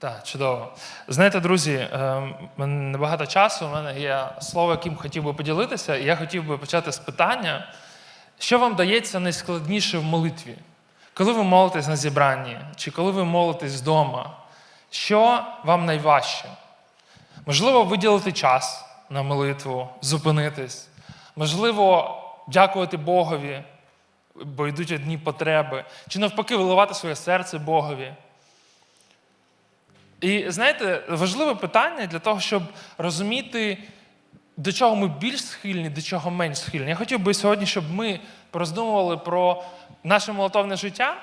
Так, чудово. Знаєте, друзі, е, небагато часу. У мене є слово, яким хотів би поділитися. І я хотів би почати з питання, що вам дається найскладніше в молитві? Коли ви молитесь на зібранні, чи коли ви молитесь вдома, що вам найважче? Можливо, виділити час на молитву, зупинитись. Можливо, дякувати Богові, бо йдуть одні потреби, чи навпаки, виливати своє серце Богові. І знаєте, важливе питання для того, щоб розуміти, до чого ми більш схильні, до чого менш схильні. Я хотів би сьогодні, щоб ми пороздумували про наше молитовне життя.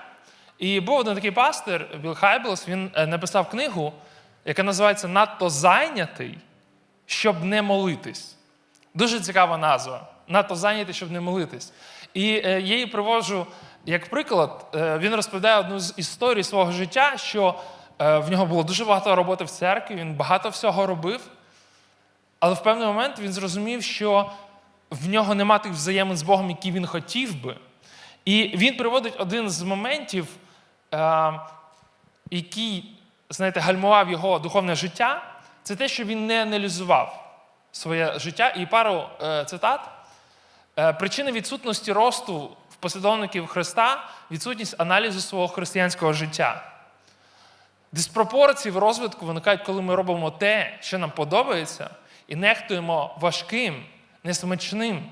І був один такий пастир Білл Хайблс, він е, написав книгу, яка називається Надто зайнятий, щоб не молитись. Дуже цікава назва. Надто зайнятий, щоб не молитись. І е, я її приводжу як приклад. Е, він розповідає одну з історій свого життя, що в нього було дуже багато роботи в церкві, він багато всього робив. Але в певний момент він зрозумів, що в нього нема тих взаємин з Богом, які він хотів би. І він приводить один з моментів, е, який, знаєте, гальмував його духовне життя, це те, що він не аналізував своє життя. І пару е, цитат. Е, Причина відсутності росту в послідовників Христа відсутність аналізу свого християнського життя. Диспропорції в розвитку виникають, коли ми робимо те, що нам подобається, і нехтуємо важким, несмачним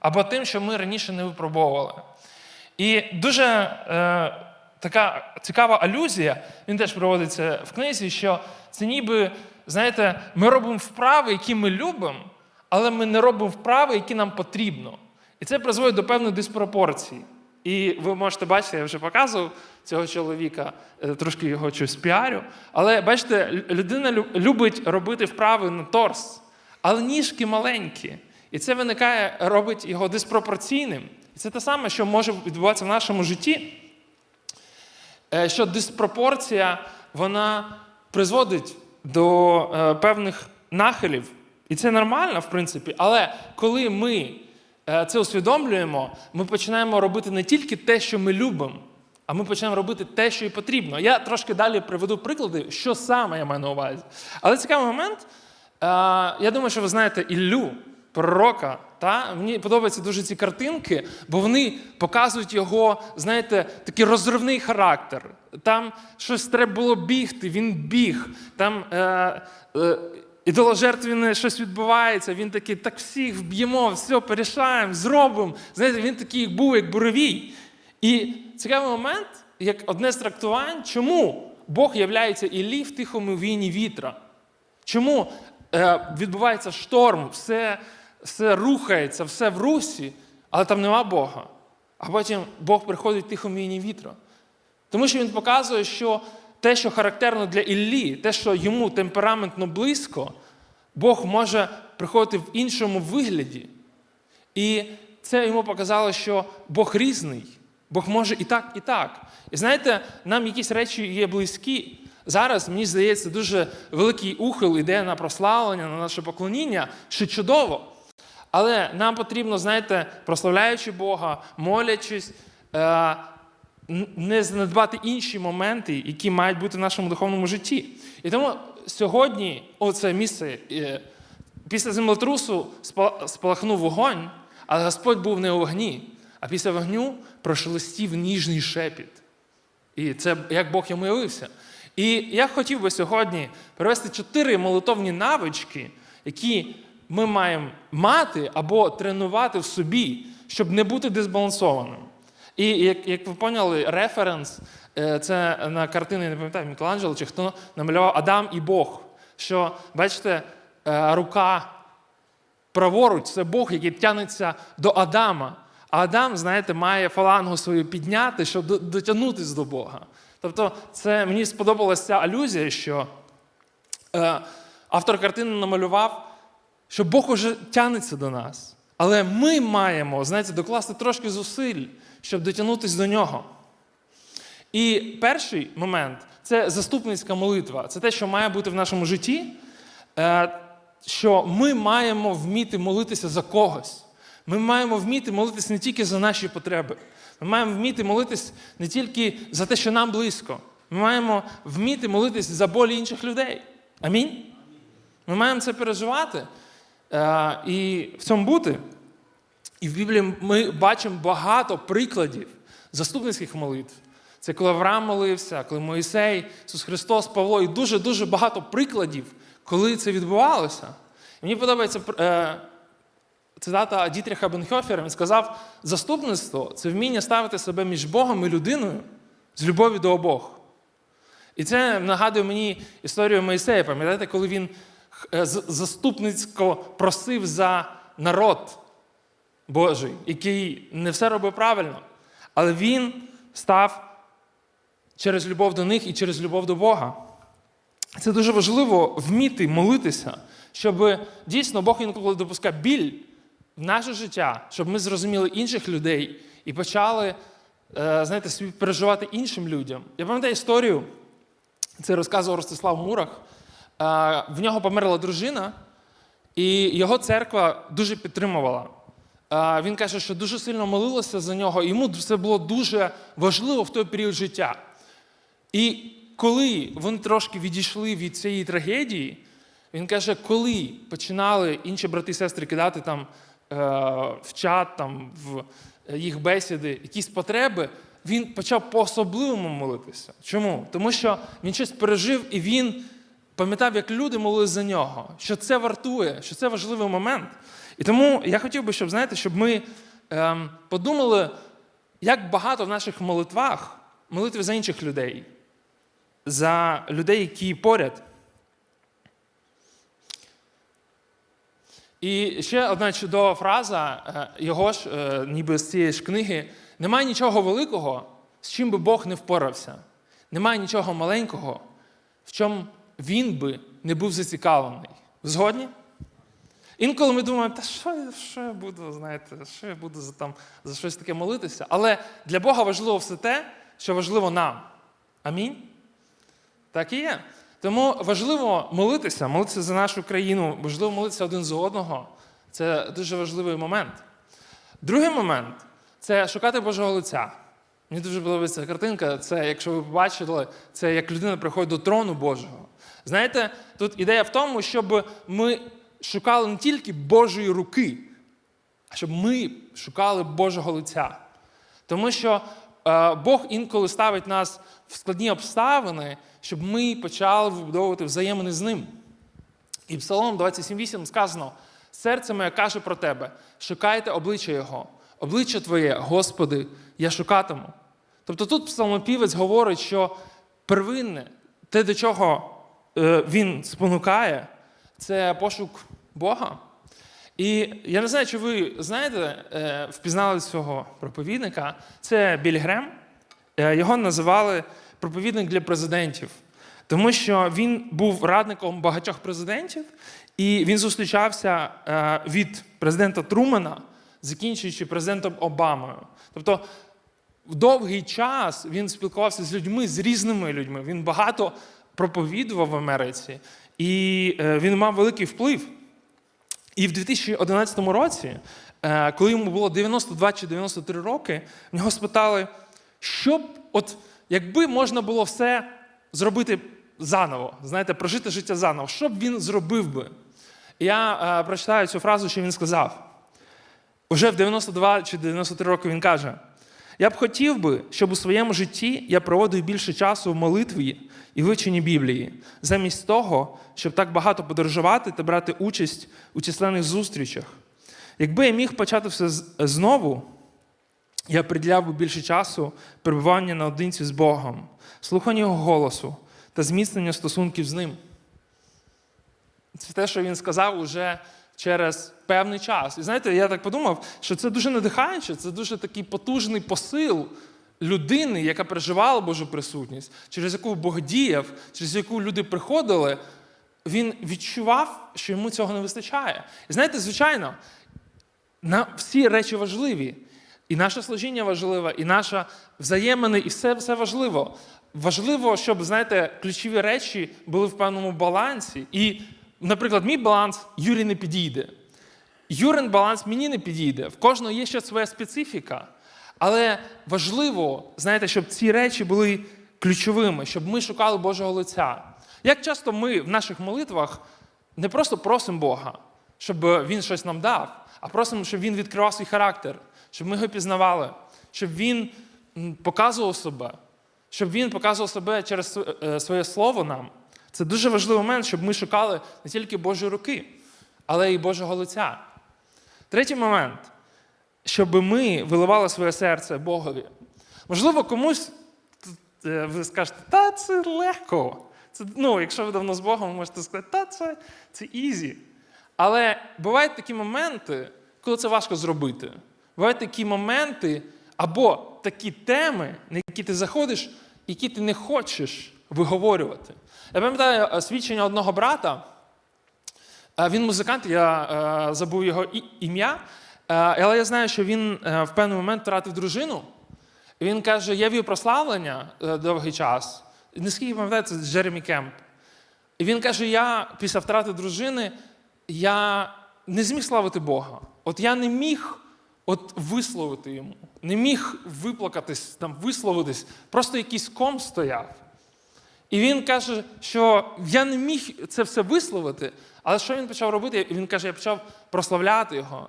або тим, що ми раніше не випробовували. І дуже е, така цікава алюзія, він теж проводиться в книзі, що це ніби, знаєте, ми робимо вправи, які ми любимо, але ми не робимо вправи, які нам потрібно. І це призводить до певної диспропорції. І ви можете бачити, я вже показував цього чоловіка, е, трошки його щось піарю. Але бачите, людина любить робити вправи на торс, але ніжки маленькі. І це виникає, робить його диспропорційним. І це те саме, що може відбуватися в нашому житті, е, що диспропорція вона призводить до е, певних нахилів. І це нормально, в принципі. Але коли ми це усвідомлюємо, ми починаємо робити не тільки те, що ми любимо, а ми починаємо робити те, що і потрібно. Я трошки далі приведу приклади, що саме я маю на увазі. Але цікавий момент. е, Я думаю, що ви знаєте Іллю, пророка. Та? Мені подобаються дуже ці картинки, бо вони показують його, знаєте, такий розривний характер. Там щось треба було бігти, він біг. Там е, е, ідоложертвіне щось відбувається, він такий, так всіх вб'ємо, все, порішаємо, зробимо. Знаєте, він такий був, як буровій. І цікавий момент, як одне з трактувань, чому Бог являється Іллі в тихому війні вітра. Чому е, відбувається шторм, все, все рухається, все в русі, але там нема Бога. А потім Бог приходить в тихому війні вітра. Тому що він показує, що те, що характерно для Іллі, те, що йому темпераментно близько, Бог може приходити в іншому вигляді. І це йому показало, що Бог різний, Бог може і так, і так. І знаєте, нам якісь речі є близькі. Зараз, мені здається, дуже великий ухил іде на прославлення, на наше поклоніння, що чудово. Але нам потрібно, знаєте, прославляючи Бога, молячись, е, не занедбати інші моменти, які мають бути в нашому духовному житті. І тому сьогодні, оце місце, е, після землетрусу спа- спалахнув вогонь, але Господь був не у вогні, а після вогню прошелестів ніжний шепіт. І це як Бог йому явився. І я хотів би сьогодні привести чотири молитовні навички, які ми маємо мати або тренувати в собі, щоб не бути дисбалансованим. І як, як ви поняли, референс е, це на картини, не пам'ятаю, Мікеланджело чи хто намалював Адам і Бог. Що, бачите, е, рука праворуч це Бог, який тягнеться до Адама. А Адам, знаєте, має фалангу свою підняти, щоб дотягнутися до Бога. Тобто, це мені сподобалася ця алюзія, що е, автор картини намалював, що Бог уже тягнеться до нас. Але ми маємо, знаєте, докласти трошки зусиль, щоб дотягнутися до нього. І перший момент це заступницька молитва. Це те, що має бути в нашому житті, е, що ми маємо вміти молитися за когось. Ми маємо вміти молитися не тільки за наші потреби. Ми маємо вміти молитись не тільки за те, що нам близько. Ми маємо вміти молитись за болі інших людей. Амінь. Ми маємо це переживати і в цьому бути. І в Біблії ми бачимо багато прикладів заступницьких молитв. Це коли Авраам молився, коли Моїсей, Ісус Христос, Павло, і дуже-дуже багато прикладів, коли це відбувалося. І мені подобається е, цитата Дітріха Бенхьофера. Він сказав: заступництво це вміння ставити себе між Богом і людиною з любові до обох. І це нагадує мені історію Моїсея. Пам'ятаєте, коли він е, заступницько просив за народ Божий, який не все робив правильно, але він став через любов до них і через любов до Бога. Це дуже важливо вміти молитися, щоб дійсно Бог інколи допускає біль в наше життя, щоб ми зрозуміли інших людей і почали, е, знаєте, співпереживати іншим людям. Я пам'ятаю історію, це розказував Ростислав Мурах. В нього померла дружина, і його церква дуже підтримувала. Він каже, що дуже сильно молилася за нього, йому це було дуже важливо в той період життя. І коли вони трошки відійшли від цієї трагедії, він каже, коли починали інші брати і сестри кидати там е, в чат, там, в їх бесіди якісь потреби, він почав по-особливому молитися. Чому? Тому що він щось пережив і він пам'ятав, як люди молились за нього, що це вартує, що це важливий момент. І тому я хотів би, щоб знаєте, щоб ми ем, подумали, як багато в наших молитвах молитви за інших людей, за людей, які поряд. І ще одна чудова фраза е, його ж, е, ніби з цієї ж книги: немає нічого великого, з чим би Бог не впорався. Немає нічого маленького, в чому він би не був зацікавлений. Згодні? Інколи ми думаємо, та що, що я буду, знаєте, що я буду за, там, за щось таке молитися. Але для Бога важливо все те, що важливо нам. Амінь. Так і є. Тому важливо молитися, молитися за нашу країну, важливо молитися один за одного. Це дуже важливий момент. Другий момент це шукати Божого лиця. Мені дуже подобається картинка. Це, якщо ви побачили, це як людина приходить до трону Божого. Знаєте, тут ідея в тому, щоб ми шукали не тільки Божої руки, а щоб ми шукали Божого лиця. Тому що е, Бог інколи ставить нас в складні обставини, щоб ми почали вибудовувати взаємини з ним. І Псалом 27.8 сказано: серце моє каже про тебе, шукайте обличчя Його, обличчя Твоє, Господи, я шукатиму. Тобто тут псалмопівець говорить, що первинне, те, до чого він спонукає, це пошук Бога. І я не знаю, чи ви знаєте, е, впізнали цього проповідника. Це Біль Грем. Е, Його називали проповідник для президентів, тому що він був радником багатьох президентів, і він зустрічався е, від президента Трумана, закінчуючи президентом Обамою. Тобто в довгий час він спілкувався з людьми, з різними людьми. Він багато проповідував в Америці, і е, він мав великий вплив. І в 2011 році, е, коли йому було 92 чи 93 роки, в нього спитали, що б, от якби можна було все зробити заново, знаєте, прожити життя заново, що б він зробив би? Я е, прочитаю цю фразу, що він сказав. Уже в 92 чи 93 роки він каже: Я б хотів би, щоб у своєму житті я проводив більше часу в молитві і вивченні Біблії, замість того, щоб так багато подорожувати та брати участь у численних зустрічах. Якби я міг почати все знову, я приділяв би більше часу перебування наодинці з Богом, слуханню Його голосу та зміцнення стосунків з ним. Це те, що він сказав уже через певний час. І знаєте, я так подумав, що це дуже надихаюче, це дуже такий потужний посил людини, яка переживала Божу присутність, через яку Бог діяв, через яку люди приходили. Він відчував, що йому цього не вистачає. І знаєте, звичайно, на всі речі важливі. І наше служіння важливе, і наша взаємини, і все, все важливо. Важливо, щоб, знаєте, ключові речі були в певному балансі. І, наприклад, мій баланс Юрі не підійде. Юрин баланс мені не підійде. В кожного є ще своя специфіка. Але важливо, знаєте, щоб ці речі були ключовими, щоб ми шукали Божого лиця. Як часто ми в наших молитвах не просто просимо Бога, щоб Він щось нам дав, а просимо, щоб Він відкривав свій характер, щоб ми його пізнавали, щоб Він показував себе, щоб Він показував себе через е, своє слово нам. Це дуже важливий момент, щоб ми шукали не тільки Божої руки, але й Божого лиця. Третій момент, щоб ми виливали своє серце Богові. Можливо, комусь е, ви скажете, та це легко. Це, ну, якщо ви давно з Богом, ви можете сказати, та це, це ізі. Але бувають такі моменти, коли це важко зробити. Бувають такі моменти або такі теми, на які ти заходиш, які ти не хочеш виговорювати. Я пам'ятаю е, свідчення одного брата. Е, Він музикант, я е, забув його ім'я, але я знаю, що він в певний момент втратив дружину. Він каже: я вів прославлення довгий час. Наскільки пам'ятаю, це Джеремі Кемп. І він каже: я після втрати дружини я не зміг славити Бога. От я не міг от висловити йому, не міг виплакатись, там, висловитись, просто якийсь ком стояв. І він каже, що я не міг це все висловити, але що він почав робити? Він каже, я почав прославляти його.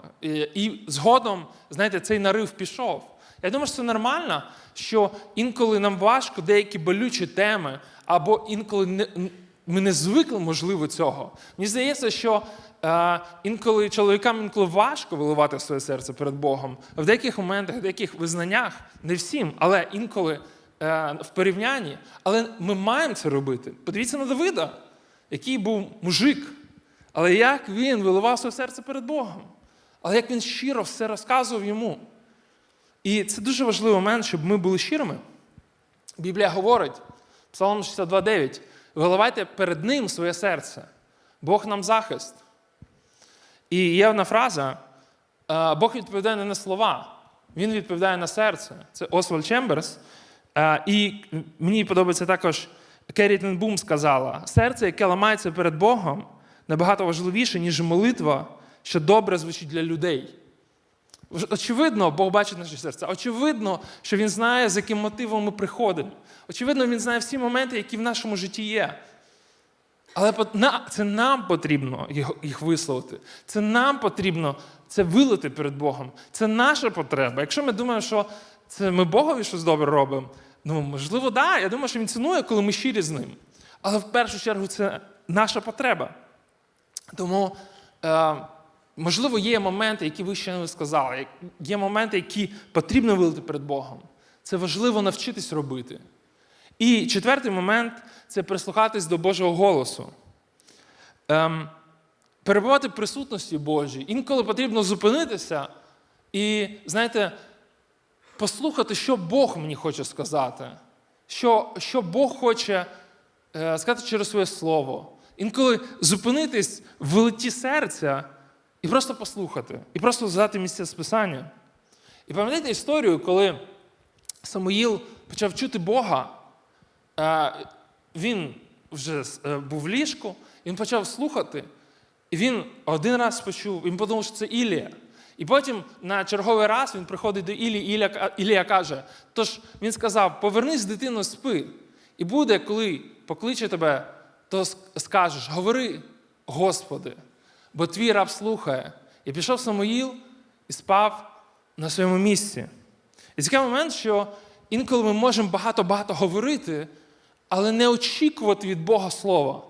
І, згодом, знаєте, цей нарив пішов. Я думаю, що це нормально, що інколи нам важко деякі болючі теми, або інколи не, ми не звикли, можливо, цього. Мені здається, що е, інколи чоловікам інколи важко виливати своє серце перед Богом. В деяких моментах, в деяких визнаннях, не всім, але інколи в порівнянні. Але ми маємо це робити. Подивіться на Давида, який був мужик. Але як він виливав своє серце перед Богом, але як він щиро все розказував йому. І це дуже важливий момент, щоб ми були щирими. Біблія говорить, Псалом 62,9, виливайте перед Ним своє серце. Бог нам захист. І є одна фраза: е, Бог відповідає не на слова, Він відповідає на серце. Це Освальд Чемберс. Е, І мені подобається також Керрі Тенбум сказала: серце, яке ламається перед Богом, набагато важливіше, ніж молитва, що добре звучить для людей. Очевидно, Бог бачить наше серце. Очевидно, що Він знає, з яким мотивом ми приходимо. Очевидно, Він знає всі моменти, які в нашому житті є. Але це нам потрібно їх висловити. Це нам потрібно це вилити перед Богом. Це наша потреба. Якщо ми думаємо, що це ми Богові щось добре робимо, ну можливо, так. Да. Я думаю, що він цінує, коли ми щирі з ним. Але в першу чергу це наша потреба. Тому, е, можливо, є моменти, які ви ще не сказали. Є моменти, які потрібно вилити перед Богом. Це важливо навчитись робити. І четвертий момент це прислухатись до Божого голосу. Ем, перебувати в присутності Божій. Інколи потрібно зупинитися і, знаєте, послухати, що Бог мені хоче сказати, що, що Бог хоче е, сказати через своє слово. Інколи зупинитись в велиті серця і просто послухати, і просто взяти місце списання. І пам'ятаєте історію, коли Самуїл почав чути Бога, е, він вже е, був в ліжку, він почав слухати, і він один раз почув, він подумав, що це Ілія. І потім на черговий раз він приходить до Ілії, і Ілія, Ілія каже: тож він сказав: повернись, дитино, спи. І буде, коли покличе тебе, то скажеш: говори, Господи, бо твій раб слухає. І пішов Самуїл і спав на своєму місці. І цікавий момент, що інколи ми можемо багато-багато говорити, але не очікувати від Бога слова,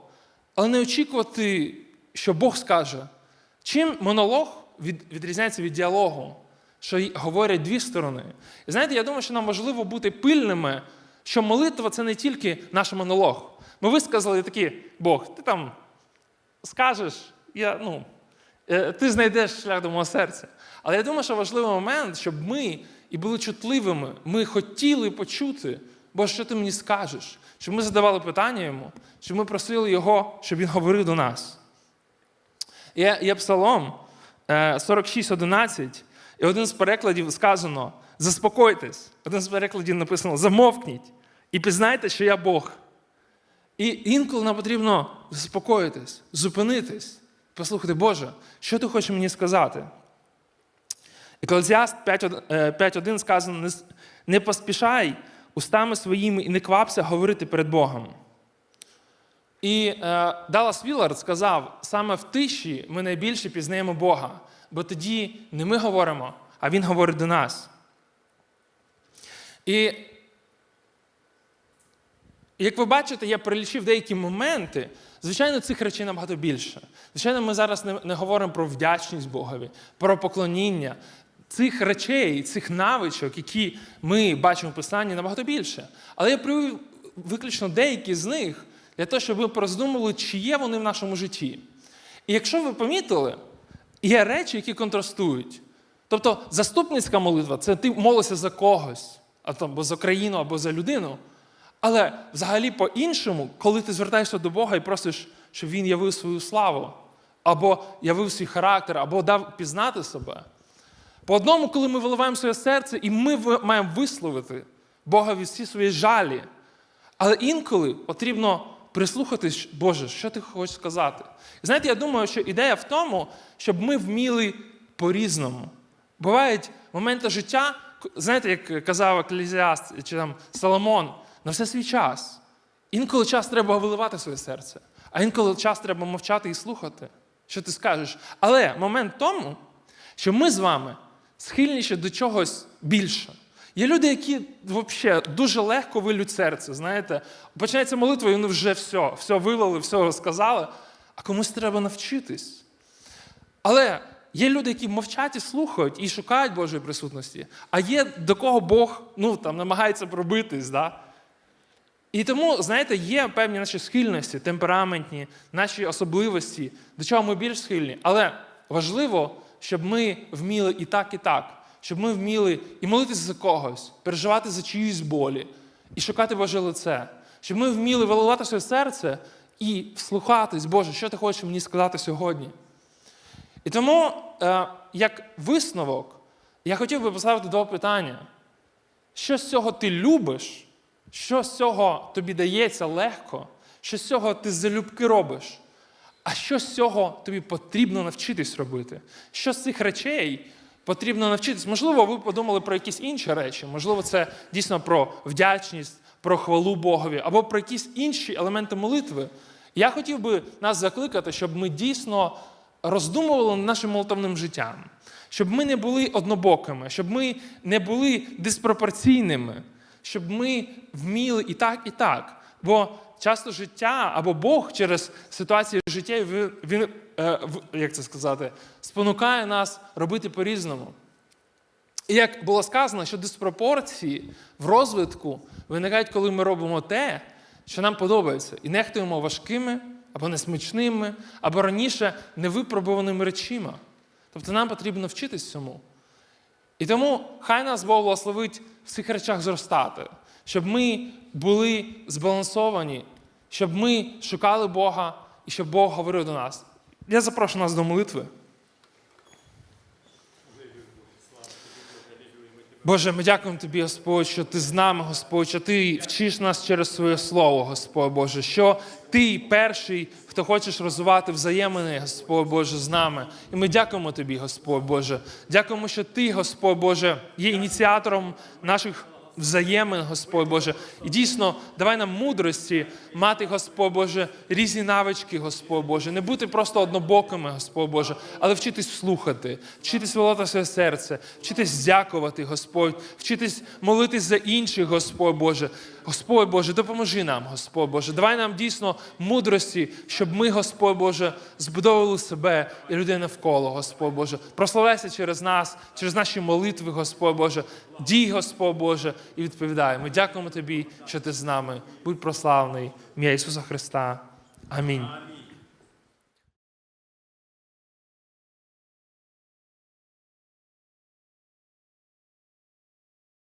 але не очікувати, що Бог скаже. Чим монолог відрізняється від діалогу, що говорять дві сторони. І знаєте, я думаю, що нам важливо бути пильними, що молитва це не тільки наш монолог. Ми висказали такі, Бог, ти там скажеш, я, ну, е, ти знайдеш шлях до мого серця. Але я думаю, що важливий момент, щоб ми і були чутливими, ми хотіли почути, бо що ти мені скажеш, щоб ми задавали питання йому, щоб ми просили його, щоб він говорив до нас. Є, є псалом 46.11, і один з перекладів сказано: заспокойтесь. Один з перекладів написано замовкніть і пізнайте, що я Бог. І інколи нам потрібно заспокоїтись, зупинитись, послухати, Боже, що ти хочеш мені сказати? Екклезіаст 5.1 е, 5.1 сказано: не поспішай устами своїми і не квапся говорити перед Богом. І е, Даллас Віллард сказав: саме в тиші ми найбільше пізнаємо Бога, бо тоді не ми говоримо, а Він говорить до нас. І як ви бачите, я перелічив деякі моменти. Звичайно, цих речей набагато більше. Звичайно, ми зараз не, не говоримо про вдячність Богові, про поклоніння. Цих речей, цих навичок, які ми бачимо в Писанні, набагато більше. Але я привів виключно деякі з них для того, щоб ви пороздумували, чи є вони в нашому житті. І якщо ви помітили, є речі, які контрастують. Тобто заступницька молитва це ти молишся за когось, або за країну, або за людину. Але взагалі по-іншому, коли ти звертаєшся до Бога і просиш, щоб Він явив свою славу, або явив свій характер, або дав пізнати себе. По одному, коли ми виливаємо своє серце, і ми маємо висловити Богові всі свої жалі. Але інколи потрібно прислухатись, Боже, що ти хочеш сказати. І знаєте, я думаю, що ідея в тому, щоб ми вміли по-різному. Бувають моменти життя, знаєте, як казав Еклезіаст чи там Соломон, на все свій час. Інколи час треба виливати своє серце, а інколи час треба мовчати і слухати, що ти скажеш. Але момент в тому, що ми з вами схильніші до чогось більше. Є люди, які взагалі дуже легко вилють серце. Знаєте, починається молитва, і вони вже все, все вилили, все розказали. А комусь треба навчитись. Але є люди, які мовчать і слухають і шукають Божої присутності, а є до кого Бог ну, там, намагається пробитись. Да? І тому, знаєте, є певні наші схильності, темпераментні, наші особливості, до чого ми більш схильні. Але важливо, щоб ми вміли і так, і так, щоб ми вміли і молитися за когось, переживати за чиїсь болі, і шукати Боже лице, щоб ми вміли виливати своє серце і вслухатись, Боже, що ти хочеш мені сказати сьогодні. І тому, е, як висновок, я хотів би поставити два питання. Що з цього ти любиш? Що з цього тобі дається легко? Що з цього ти залюбки робиш? А що з цього тобі потрібно навчитись робити? Що з цих речей потрібно навчитись? Можливо, ви подумали про якісь інші речі, можливо, це дійсно про вдячність, про хвалу Богові, або про якісь інші елементи молитви. Я хотів би нас закликати, щоб ми дійсно роздумували над нашим молитовним життям, щоб ми не були однобокими, щоб ми не були диспропорційними, щоб ми вміли і так, і так. Бо часто життя або Бог через ситуації життя, він, як це сказати, спонукає нас робити по-різному. І як було сказано, що диспропорції в розвитку виникають, коли ми робимо те, що нам подобається, і нехтуємо важкими або несмачними, або раніше невипробуваними речима. Тобто нам потрібно вчитись цьому. І тому хай нас Бог благословить в цих речах зростати, щоб ми були збалансовані, щоб ми шукали Бога і щоб Бог говорив до нас. Я запрошую нас до молитви. Боже, ми дякуємо Тобі, Господь, що Ти з нами, Господь, що Ти вчиш нас через своє Слово, Господь Боже, що Ти перший, хто хочеш розвивати взаємини, Господь Боже, з нами. І ми дякуємо Тобі, Господь Боже. Дякуємо, що Ти, Господь Боже, є ініціатором наших взаємин, Господь Боже. І дійсно, давай нам мудрості мати, Господь Боже, різні навички, Господь Боже, не бути просто однобокими, Господь Боже, але вчитись слухати, вчитись волота своє серце, вчитись дякувати, Господь, вчитись молитись за інших, Господь Боже. Господь Боже, допоможи нам, Господь Боже. Давай нам дійсно мудрості, щоб ми, Господь Боже, збудовували себе і людей навколо, Господь Боже. Прославляйся через нас, через наші молитви, Господь Боже. Дій, Господь Боже, і відповідай. Ми дякуємо Тобі, що ти з нами. Будь прославний. Ім'я Ісуса Христа. Амінь.